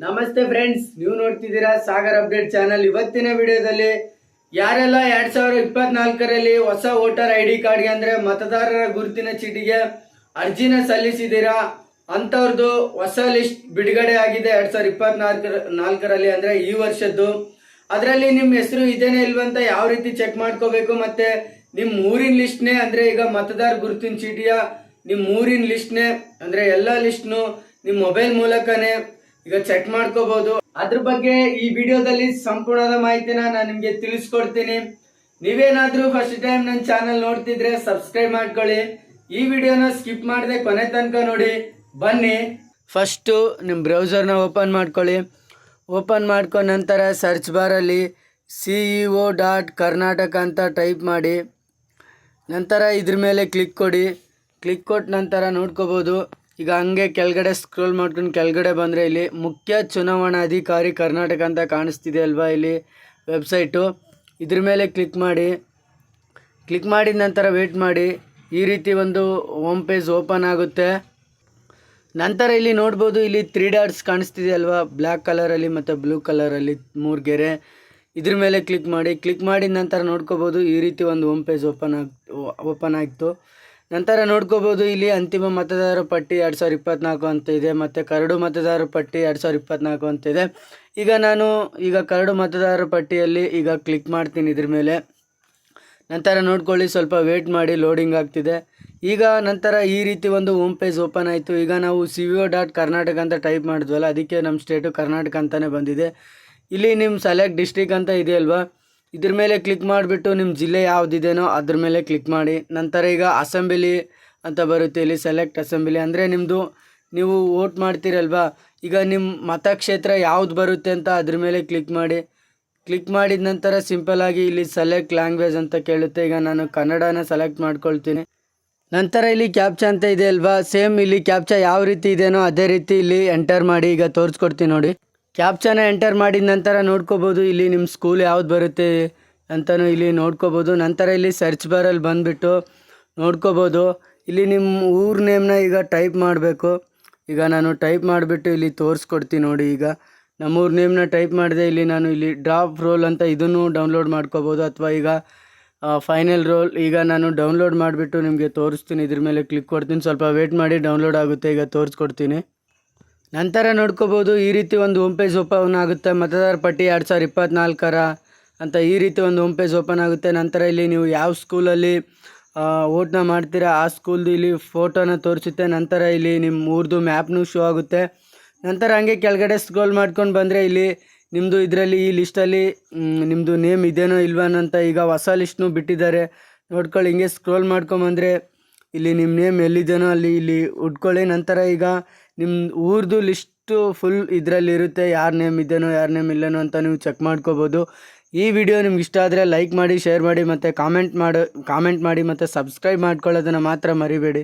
ನಮಸ್ತೆ ಫ್ರೆಂಡ್ಸ್ ನೀವು ನೋಡ್ತಿದ್ದೀರಾ ಸಾಗರ್ ಅಪ್ಡೇಟ್ ಚಾನಲ್ ಇವತ್ತಿನ ವಿಡಿಯೋದಲ್ಲಿ ಯಾರೆಲ್ಲ ಎರಡ್ ಸಾವಿರ ಇಪ್ಪತ್ನಾಲ್ಕರಲ್ಲಿ ಹೊಸ ವೋಟರ್ ಐ ಡಿ ಕಾರ್ಡ್ಗೆ ಅಂದ್ರೆ ಮತದಾರರ ಗುರುತಿನ ಚೀಟಿಗೆ ಅರ್ಜಿನ ಸಲ್ಲಿಸಿದ್ದೀರಾ ಅಂಥವ್ರದ್ದು ಹೊಸ ಲಿಸ್ಟ್ ಬಿಡುಗಡೆ ಆಗಿದೆ ಎರಡ್ ಸಾವಿರ ಇಪ್ಪತ್ನಾಲ್ಕರ ನಾಲ್ಕರಲ್ಲಿ ಅಂದ್ರೆ ಈ ವರ್ಷದ್ದು. ಅದರಲ್ಲಿ ನಿಮ್ಮ ಹೆಸರು ಇದೇನೇ ಇಲ್ವಂತ ಯಾವ ರೀತಿ ಚೆಕ್ ಮಾಡ್ಕೋಬೇಕು ಮತ್ತೆ ನಿಮ್ಮ ಊರಿನ ಲಿಸ್ಟ್ನೇ ಅಂದ್ರೆ ಈಗ ಮತದಾರ ಗುರುತಿನ ಚೀಟಿಯ ನಿಮ್ಮ ಊರಿನ ಲಿಸ್ಟ್ನೇ ಅಂದ್ರೆ ಎಲ್ಲ ಲಿಸ್ಟ್ನು ನಿಮ್ಮ ಮೊಬೈಲ್ ಮೂಲಕನೇ ಈಗ ಚೆಕ್ ಮಾಡ್ಕೋಬಹುದು ಅದ್ರ ಬಗ್ಗೆ ಈ ವಿಡಿಯೋದಲ್ಲಿ ಸಂಪೂರ್ಣದ ಮಾಹಿತಿನ ನಾನು ನಿಮ್ಗೆ ತಿಳಿಸ್ಕೊಡ್ತೀನಿ. ನೀವೇನಾದ್ರೂ ಫಸ್ಟ್ ಟೈಮ್ ನನ್ನ ಚಾನಲ್ ನೋಡ್ತಿದ್ರೆ ಸಬ್ಸ್ಕ್ರೈಬ್ ಮಾಡ್ಕೊಳ್ಳಿ. ಈ ವಿಡಿಯೋನ ಸ್ಕಿಪ್ ಮಾಡದೆ ಕೊನೆ ತನಕ ನೋಡಿ. ಬನ್ನಿ. ಫಸ್ಟು ನಿಮ್ಮ ಬ್ರೌಸರ್ನ ಓಪನ್ ಮಾಡ್ಕೊಳ್ಳಿ. ಓಪನ್ ಮಾಡ್ಕೊಂಡ ನಂತರ search ಬಾರಲ್ಲಿ C E O dot Karnataka ಅಂತ ಟೈಪ್ ಮಾಡಿ. ನಂತರ ಇದ್ರ ಮೇಲೆ ಕ್ಲಿಕ್ ಕೊಡಿ. ಕ್ಲಿಕ್ ಕೊಟ್ಟ ನಂತರ ನೋಡ್ಕೋಬೋದು. ಈಗ ಹಂಗೆ ಕೆಳಗಡೆ ಸ್ಕ್ರೋಲ್ ಮಾಡ್ಕೊಂಡು ಕೆಳಗಡೆ ಬಂದರೆ ಇಲ್ಲಿ ಮುಖ್ಯ ಚುನಾವಣಾಧಿಕಾರಿ ಕರ್ನಾಟಕ ಅಂತ ಕಾಣಿಸ್ತಿದೆ ಅಲ್ವಾ ಇಲ್ಲಿ ವೆಬ್ಸೈಟು ಇದ್ರ ಮೇಲೆ ಕ್ಲಿಕ್ ಮಾಡಿ. ಕ್ಲಿಕ್ ಮಾಡಿದ ನಂತರ ವೇಟ್ ಮಾಡಿ. ಈ ರೀತಿ ಒಂದು ಹೋಮ್ ಪೇಜ್ ಓಪನ್ ಆಗುತ್ತೆ. ನಂತರ ಇಲ್ಲಿ ನೋಡ್ಬೋದು ಇಲ್ಲಿ ತ್ರೀ ಡಾಟ್ಸ್ ಕಾಣಿಸ್ತಿದೆ ಅಲ್ವಾ? ಬ್ಲ್ಯಾಕ್ ಕಲರಲ್ಲಿ ಮತ್ತು ಬ್ಲೂ ಕಲರಲ್ಲಿ ಮೂರು ಗೆರೆ. ಇದ್ರ ಮೇಲೆ ಕ್ಲಿಕ್ ಮಾಡಿ. ಕ್ಲಿಕ್ ಮಾಡಿದ ನಂತರ ನೋಡ್ಕೋಬೋದು ಈ ರೀತಿ ಒಂದು ಹೋಮ್ ಪೇಜ್ ಓಪನ್ ಆಗಿ ಓಪನ್ ಆಯಿತು. ನಂತರ ನೋಡ್ಕೋಬೋದು, ಇಲ್ಲಿ ಅಂತಿಮ ಮತದಾರರ ಪಟ್ಟಿ ಎರಡು ಸಾವಿರದ ಇಪ್ಪತ್ನಾಲ್ಕು ಅಂತ ಇದೆ, ಮತ್ತು ಕರಡು ಮತದಾರರ ಪಟ್ಟಿ ಎರಡು ಸಾವಿರದ ಇಪ್ಪತ್ನಾಲ್ಕು ಅಂತ ಇದೆ. ಈಗ ನಾನು ಈಗ ಕರಡು ಮತದಾರರ ಪಟ್ಟಿಯಲ್ಲಿ ಈಗ ಕ್ಲಿಕ್ ಮಾಡ್ತೀನಿ ಇದ್ರ ಮೇಲೆ. ನಂತರ ನೋಡ್ಕೊಳ್ಳಿ, ಸ್ವಲ್ಪ ವೇಟ್ ಮಾಡಿ ಲೋಡಿಂಗ್ ಆಗ್ತಿದೆ. ಈಗ ನಂತರ ಈ ರೀತಿ ಒಂದು ಹೋಮ್ ಪೇಜ್ ಓಪನ್ ಆಯಿತು. ಈಗ ನಾವು C V O dot Karnataka ಅಂತ ಟೈಪ್ ಮಾಡಿದ್ವಲ್ಲ, ಅದಕ್ಕೆ ನಮ್ಮ ಸ್ಟೇಟು ಕರ್ನಾಟಕ ಅಂತಲೇ ಬಂದಿದೆ. ಇಲ್ಲಿ ನಿಮ್ಮ ಸೆಲೆಕ್ಟ್ ಡಿಸ್ಟ್ರಿಕ್ ಅಂತ ಇದೆಯಲ್ವಾ? ಇದ್ರ ಮೇಲೆ ಕ್ಲಿಕ್ ಮಾಡಿಬಿಟ್ಟು ನಿಮ್ಮ ಜಿಲ್ಲೆ ಯಾವುದಿದೆನೋ ಅದ್ರ ಮೇಲೆ ಕ್ಲಿಕ್ ಮಾಡಿ. ನಂತರ ಈಗ ಅಸೆಂಬ್ಲಿ ಅಂತ ಬರುತ್ತೆ ಇಲ್ಲಿ ಸೆಲೆಕ್ಟ್ ಅಸೆಂಬ್ಲಿ ಅಂದರೆ ನಿಮ್ಮದು ನೀವು ವೋಟ್ ಮಾಡ್ತೀರಲ್ವಾ? ಈಗ ನಿಮ್ಮ ಮತಕ್ಷೇತ್ರ ಯಾವ್ದು ಬರುತ್ತೆ ಅಂತ ಅದ್ರ ಮೇಲೆ ಕ್ಲಿಕ್ ಮಾಡಿ. ಕ್ಲಿಕ್ ಮಾಡಿದ ನಂತರ ಸಿಂಪಲಾಗಿ ಇಲ್ಲಿ ಸೆಲೆಕ್ಟ್ ಲ್ಯಾಂಗ್ವೇಜ್ ಅಂತ ಕೇಳುತ್ತೆ. ಈಗ ನಾನು ಕನ್ನಡನ ಸೆಲೆಕ್ಟ್ ಮಾಡ್ಕೊಳ್ತೀನಿ. ನಂತರ ಇಲ್ಲಿ ಕ್ಯಾಪ್ಚಾ ಅಂತ ಇದೆ ಅಲ್ವಾ? ಸೇಮ್ ಇಲ್ಲಿ ಕ್ಯಾಪ್ಚಾ ಯಾವ ರೀತಿ ಇದೆಯೋ ಅದೇ ರೀತಿ ಇಲ್ಲಿ ಎಂಟರ್ ಮಾಡಿ. ಈಗ ತೋರಿಸ್ಕೊಡ್ತೀನಿ ನೋಡಿ. ಕ್ಯಾಪ್ಚಾನ ಎಂಟರ್ ಮಾಡಿದ ನಂತರ ನೋಡ್ಕೋಬೋದು, ಇಲ್ಲಿ ನಿಮ್ಮ ಸ್ಕೂಲ್ ಯಾವ್ದು ಬರುತ್ತೆ ಅಂತಲೂ ಇಲ್ಲಿ ನೋಡ್ಕೋಬೋದು. ನಂತರ ಇಲ್ಲಿ ಸರ್ಚ್ ಬಾರಲ್ಲಿ ಬಂದುಬಿಟ್ಟು ನೋಡ್ಕೋಬೋದು. ಇಲ್ಲಿ ನಿಮ್ಮ ಊರ್ ನೇಮ್ನ ಈಗ ಟೈಪ್ ಮಾಡಬೇಕು. ಈಗ ನಾನು ಟೈಪ್ ಮಾಡಿಬಿಟ್ಟು ಇಲ್ಲಿ ತೋರಿಸ್ಕೊಡ್ತೀನಿ ನೋಡಿ ಈಗ. ನಮ್ಮೂರ ನೇಮ್ನ ಟೈಪ್ ಮಾಡಿದೆ ಇಲ್ಲಿ ನಾನು ಇಲ್ಲಿ ಡ್ರಾಪ್ ರೋಲ್ ಅಂತ ಇದನ್ನು ಡೌನ್ಲೋಡ್ ಮಾಡ್ಕೋಬೋದು. ಅಥವಾ ಈಗ ಫೈನಲ್ ರೋಲ್ ಈಗ ನಾನು ಡೌನ್ಲೋಡ್ ಮಾಡಿಬಿಟ್ಟು ನಿಮಗೆ ತೋರಿಸ್ತೀನಿ. ಇದ್ರ ಮೇಲೆ ಕ್ಲಿಕ್ ಕೊಡ್ತೀನಿ. ಸ್ವಲ್ಪ ವೇಟ್ ಮಾಡಿ ಡೌನ್ಲೋಡ್ ಆಗುತ್ತೆ. ಈಗ ತೋರಿಸ್ಕೊಡ್ತೀನಿ. ನಂತರ ನೋಡ್ಕೋಬೋದು, ಈ ರೀತಿ ಒಂದು ಹೋಮ್ ಪೇಜ್ ಓಪನ್ ಆಗುತ್ತೆ. ಮತದಾರ ಪಟ್ಟಿ ಎರಡು ಸಾವಿರದ ಇಪ್ಪತ್ತ್ನಾಲ್ಕರ ಅಂತ ಈ ರೀತಿ ಒಂದು ಹೋಮ್ ಪೇಜ್ ಓಪನ್ ಆಗುತ್ತೆ. ನಂತರ ಇಲ್ಲಿ ನೀವು ಯಾವ ಸ್ಕೂಲಲ್ಲಿ ಓಟ್ನ ಮಾಡ್ತೀರಾ, ಆ ಸ್ಕೂಲ್ದು ಇಲ್ಲಿ ಫೋಟೋನ ತೋರಿಸುತ್ತೆ. ನಂತರ ಇಲ್ಲಿ ನಿಮ್ಮ ಊರ್ದು ಮ್ಯಾಪ್ನೂ ಶೋ ಆಗುತ್ತೆ. ನಂತರ ಹಂಗೆ ಕೆಳಗಡೆ ಸ್ಕ್ರೋಲ್ ಮಾಡ್ಕೊಂಡು ಬಂದರೆ ಇಲ್ಲಿ ನಿಮ್ಮದು ಇದರಲ್ಲಿ ಈ ಲಿಸ್ಟಲ್ಲಿ ನಿಮ್ಮದು ನೇಮ್ ಇದೇನೋ ಇಲ್ವಾನಂತ ಈಗ ಹೊಸ ಲಿಸ್ಟ್ನು ಬಿಟ್ಟಿದ್ದಾರೆ. ನೋಡ್ಕೊಳ್ಳಿ, ಹಿಂಗೆ ಸ್ಕ್ರೋಲ್ ಮಾಡ್ಕೊಂಬಂದರೆ ಇಲ್ಲಿ ನಿಮ್ಮ ನೇಮ್ ಎಲ್ಲಿದೆಯೋ ಅಲ್ಲಿ ಇಲ್ಲಿ ಉಟ್ಕೊಳ್ಳಿ. ನಂತರ ಈಗ ನಿಮ್ಮ ಊರ್ದು ಲಿಸ್ಟು ಫುಲ್ ಇದರಲ್ಲಿ ಇರುತ್ತೆ ಯಾರ ನೇಮ್ ಇದೆಯೋ ಯಾರ ನೇಮ್ ಇಲ್ಲೇನೋ ಅಂತ ನೀವು ಚೆಕ್ ಮಾಡ್ಕೋಬೋದು. ಈ ವಿಡಿಯೋ ನಿಮ್ಗೆ ಇಷ್ಟ ಆದರೆ ಲೈಕ್ ಮಾಡಿ ಶೇರ್ ಮಾಡಿ ಮತ್ತು ಕಾಮೆಂಟ್ ಮಾಡಿ ಕಾಮೆಂಟ್ ಮಾಡಿ ಮತ್ತು ಸಬ್ಸ್ಕ್ರೈಬ್ ಮಾಡ್ಕೊಳ್ಳೋದನ್ನು ಮಾತ್ರ ಮರಿಬೇಡಿ.